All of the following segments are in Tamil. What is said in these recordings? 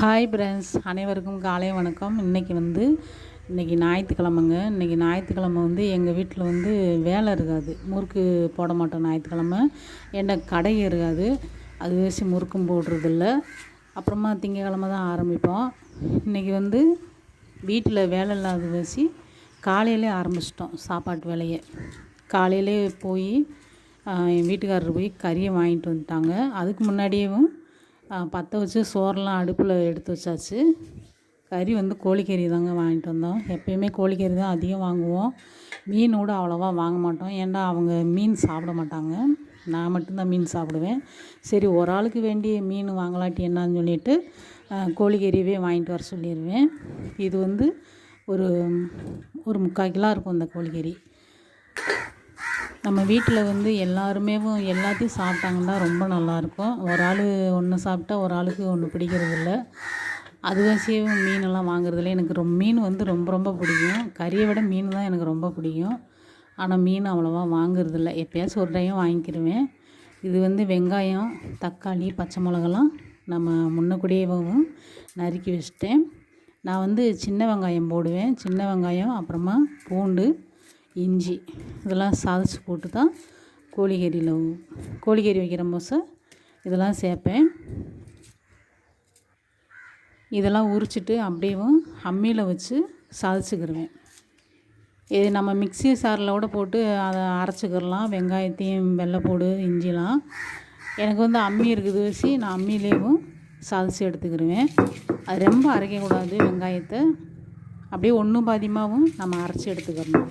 ஹாய் ஃப்ரெண்ட்ஸ் அனைவருக்கும் காலை வணக்கம். இன்றைக்கி வந்து இன்றைக்கி ஞாயிற்றுக்கிழமைங்க. இன்றைக்கி ஞாயிற்றுக்கிழமை வந்து எங்கள் வீட்டில் வந்து வேலை இருக்காது. முறுக்கு போட மாட்டோம் ஞாயிற்றுக்கிழமை. என்ன கடை இருக்காது. அது வச்சு முறுக்கும் போடுறதில்ல. அப்புறமா திங்கக்கிழமை தான் ஆரம்பிப்போம். இன்றைக்கி வந்து வீட்டில் வேலை இல்லாத வச்சு காலையிலே ஆரம்பிச்சிட்டோம் சாப்பாட்டு வேலையை. காலையிலே போய் என் வீட்டுக்காரர் போய் கறியை வாங்கிட்டு வந்துட்டாங்க. அதுக்கு முன்னாடியேவும் பற்ற வச்சு சோறெல்லாம் அடுப்பில் எடுத்து வச்சாச்சு. கறி வந்து கோழிக்கறி தாங்க வாங்கிட்டு வந்தோம். எப்பயுமே கோழிக்கறி தான் அதிகம் வாங்குவோம். மீன் கூட அவ்வளோவா வாங்க மாட்டோம். ஏன்டா அவங்க மீன் சாப்பிட மாட்டாங்க. நான் மட்டும்தான் மீன் சாப்பிடுவேன். சரி ஒரு ஆளுக்கு வேண்டிய மீன் வாங்கலாட்டி என்னான்னு சொல்லிட்டு கோழிக்கறியவே வாங்கிட்டு வர சொல்லிடுவேன். இது வந்து ஒரு ஒரு முக்கால் கிலோ இருக்கும் இந்த கோழிக்கறி. நம்ம வீட்டில் வந்து எல்லாருமே எல்லாத்தையும் சாப்பிட்டாங்கன்னா ரொம்ப நல்லாயிருக்கும். ஒரு ஆள் ஒன்று சாப்பிட்டா ஒரு ஆளுக்கு ஒன்று பிடிக்கிறதில்ல. அது மீனெல்லாம் வாங்குறதில்ல எனக்கு ரொம்ப மீன் வந்து ரொம்ப ரொம்ப பிடிக்கும். கறியை விட மீன் தான் எனக்கு ரொம்ப பிடிக்கும். ஆனால் மீன் அவ்வளோவா வாங்குறதில்ல. எப்போயாச்சும் ஒரு டைம் வாங்கிக்கிடுவேன் இது வந்து வெங்காயம் தக்காளி பச்சை மிளகாலாம் நம்ம முன்னக்கூடியவும் நறுக்கி வச்சிட்டேன். நான் வந்து சின்ன வெங்காயம் போடுவேன். சின்ன வெங்காயம் அப்புறமா பூண்டு இஞ்சி இதெல்லாம் சாதிச்சு போட்டு தான் கோழிகறியில் கோழிக்கறி வைக்கிற மோசை இதெல்லாம் சேர்ப்பேன். இதெல்லாம் உரிச்சிட்டு அப்படியேவும் அம்மியில் வச்சு சாதிச்சுக்கிடுவேன் இது நம்ம மிக்சி சாரில் கூட போட்டு அதை அரைச்சிக்கிடலாம் வெங்காயத்தையும் வெள்ளைப்பூடு இஞ்சிலாம். எனக்கு வந்து அம்மி இருக்குது வச்சு நான் அம்மியிலேயும் சாதிச்சு எடுத்துக்கிடுவேன் அது ரொம்ப அரைக்கக்கூடாது வெங்காயத்தை. அப்படியே ஒன்றும் பாதியமாகவும் நம்ம அரைச்சி எடுத்துக்கிறணும்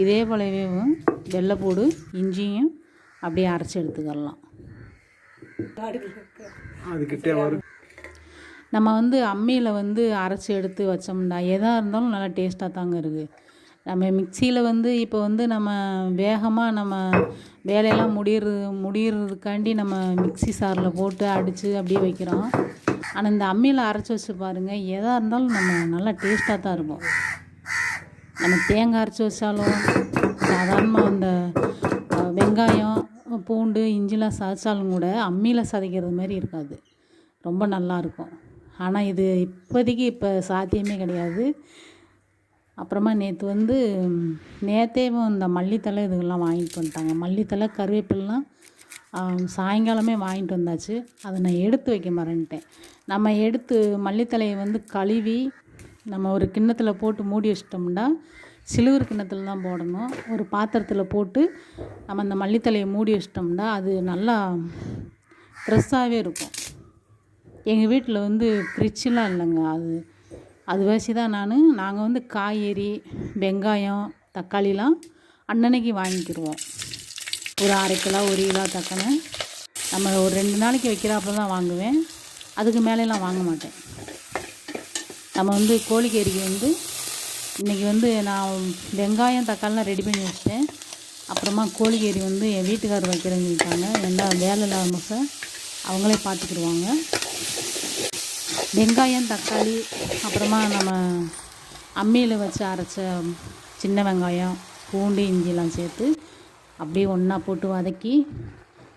இதே போலவே வெள்ளைப்பூடு இஞ்சியும் அப்படியே அரைச்சி எடுத்துக்கலாம். நம்ம வந்து அம்மியில் வந்து அரைச்சி எடுத்து வச்சோம்னா எதாக இருந்தாலும் நல்லா டேஸ்ட்டாக தாங்க இருக்குது நம்ம மிக்சியில் வந்து இப்போ வந்து நம்ம வேகமாக நம்ம வேலையெல்லாம் முடியறது முடியறதுக்காண்டி நம்ம மிக்சி சாரில் போட்டு அடித்து அப்படியே வைக்கிறோம். ஆனால் இந்த அம்மியில் அரைச்சி வச்சு பாருங்கள் எதாக இருந்தாலும் நம்ம நல்லா டேஸ்ட்டாக தான் இருக்கும். நம்ம தேங்காய் அரைச்சி வச்சாலும் சாதாரணமாக அந்த வெங்காயம் பூண்டு இஞ்சிலாம் சதைச்சாலும் கூட அம்மியில் சதைக்கிறது மாதிரி இருக்காது. ரொம்ப நல்லாயிருக்கும் ஆனால் இது இப்போதைக்கு இப்போ சாத்தியமே கிடையாது. அப்புறமா நேற்று வந்து நேற்றேவும் இந்த மல்லித்தலை இதுகள்லாம் வாங்கிட்டு வந்துட்டாங்க. மல்லித்தலை கருவேப்பிலாம் சாயங்காலமே வாங்கிட்டு வந்தாச்சு. அதை நான் எடுத்து வைக்க மறந்துட்டேன். நம்ம எடுத்து மல்லித்தலையை வந்து கழுவி நம்ம ஒரு கிண்ணத்தில் போட்டு மூடி வச்சிட்டோம்னா சிலுவர் கிண்ணத்தில் தான் போடணும். ஒரு பாத்திரத்தில் போட்டு நம்ம அந்த மல்லித்தலையை மூடி வச்சிட்டோம்னா அது நல்லா ஃப்ரெஷ்ஷாகவே இருக்கும். எங்கள் வீட்டில் வந்து ஃப்ரிட்ஜெலாம் இல்லைங்க. அது அது வச்சு தான் நான் நாங்கள் வந்து காய்கறி வெங்காயம் தக்காளிலாம் அன்னன்னைக்கு வாங்கிக்கிடுவோம் ஒரு அரை கிலோ ஒரு கிலோ தக்கனை. நம்ம ஒரு ரெண்டு நாளைக்கு வைக்கிறாப்புல தான் வாங்குவேன். அதுக்கு மேலெலாம் வாங்க மாட்டேன். நம்ம வந்து கோழிக்கறிக்கு வந்து இன்றைக்கி வந்து நான் வெங்காயம் தக்காளிலாம் ரெடி பண்ணி வச்சிட்டேன். அப்புறமா கோழிக்கறி வந்து என் வீட்டுக்காரர் வைக்கிறேன்னு சொல்லிட்டாங்க. எல்லா வேலை இல்லாமல் அவங்களே பார்த்துக்கிடுவாங்க வெங்காயம் தக்காளி அப்புறமா நம்ம அம்மியில் வச்சு அரைச்ச சின்ன வெங்காயம் பூண்டு இஞ்சிலாம் சேர்த்து அப்படியே ஒன்றா போட்டு வதக்கி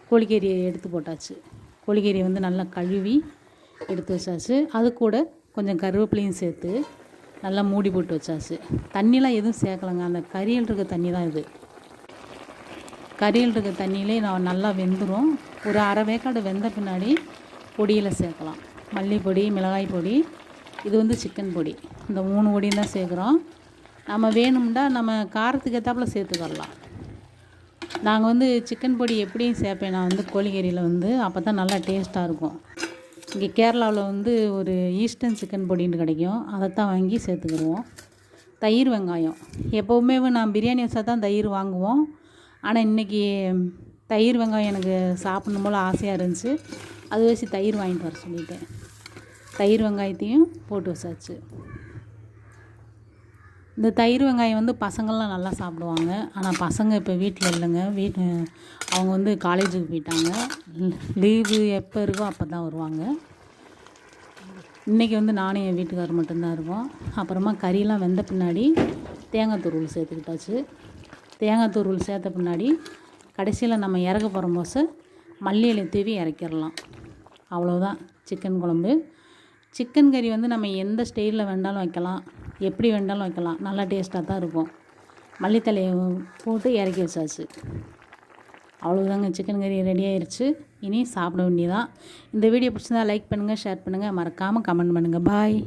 கோழிக்கறியை எடுத்து போட்டாச்சு. கோழிக்கறியை வந்து நல்லா கழுவி எடுத்து வச்சாச்சு. அது கூட கொஞ்சம் கருவேப்பிலையும் சேர்த்து நல்லா மூடி போட்டு வச்சாச்சு. தண்ணிலாம் எதுவும் சேர்க்கலைங்க. அந்த கறியில் இருக்க தண்ணி தான் இது. கறியில் இருக்க தண்ணியிலே நான் நல்லா வெந்துடும் ஒரு அரை வேக்காடு வெந்த பின்னாடி பொடியில் சேர்க்கலாம். மல்லிப்பொடி மிளகாய் பொடி இது வந்து சிக்கன் பொடி. இந்த மூணு பொடியும் தான் சேர்க்குறோம். நம்ம வேணும்னா நம்ம காரத்துக்கு ஏற்றாப்புல சேர்த்துக்கரலாம் நாங்கள் வந்து சிக்கன் பொடி எப்படியும் சேர்ப்பேன். நான் வந்து கோழிக்கறியில் வந்து அப்போ தான் நல்லா டேஸ்ட்டாக இருக்கும். இங்கே கேரளாவில் வந்து ஒரு ஈஸ்டர்ன் சிக்கன் பொடின்னு கிடைக்கும். அதைத்தான் வாங்கி சேர்த்துக்கிடுவோம் தயிர் வெங்காயம். எப்போவுமே நான் பிரியாணி வச்சா தான் தயிர் வாங்குவோம். ஆனால் இன்றைக்கி தயிர் வெங்காயம் எனக்கு சாப்பிடணும் போல் ஆசையாக இருந்துச்சு. அது வச்சு தயிர் வாங்கிட்டு வர சொல்லிட்டேன். தயிர் வெங்காயத்தையும் போட்டு வச்சாச்சு. இந்த தயிர் வெங்காயம் வந்து பசங்கள்லாம் நல்லா சாப்பிடுவாங்க. ஆனால் பசங்க இப்போ வீட்டில் இல்லைங்க. வீட்டு அவங்க வந்து காலேஜுக்கு போயிட்டாங்க. லீவு எப்போ இருக்கோ அப்போ தான் வருவாங்க. இன்றைக்கி வந்து நானும் என் வீட்டுக்காரர் மட்டும்தான் இருக்கோம். அப்புறமா கறியெலாம் வெந்த பின்னாடி தேங்காய் துருவல் சேர்த்துக்கிட்டாச்சு. தேங்காய் துருவல் சேர்த்த பின்னாடி கடைசியில் நம்ம இறக்க போகிற போச மல்லி இலை தூவி இறக்கிடலாம். அவ்வளோதான் சிக்கன் குழம்பு. சிக்கன் கறி வந்து நம்ம எந்த ஸ்டைலில் வேண்டாலும் வைக்கலாம். எப்படி வேண்டாலும் வைக்கலாம். நல்லா டேஸ்ட்டாக தான் இருக்கும். மல்லித்தலையை போட்டு இறக்கி வச்சாச்சு. அவ்வளோதாங்க சிக்கன் கறி ரெடி ஆயிடுச்சு இனி சாப்பிட வேண்டியதான் இந்த வீடியோ பிடிச்சிருந்தா லைக் பண்ணுங்கள் ஷேர் பண்ணுங்கள் மறக்காமல் கமெண்ட் பண்ணுங்கள் பாய்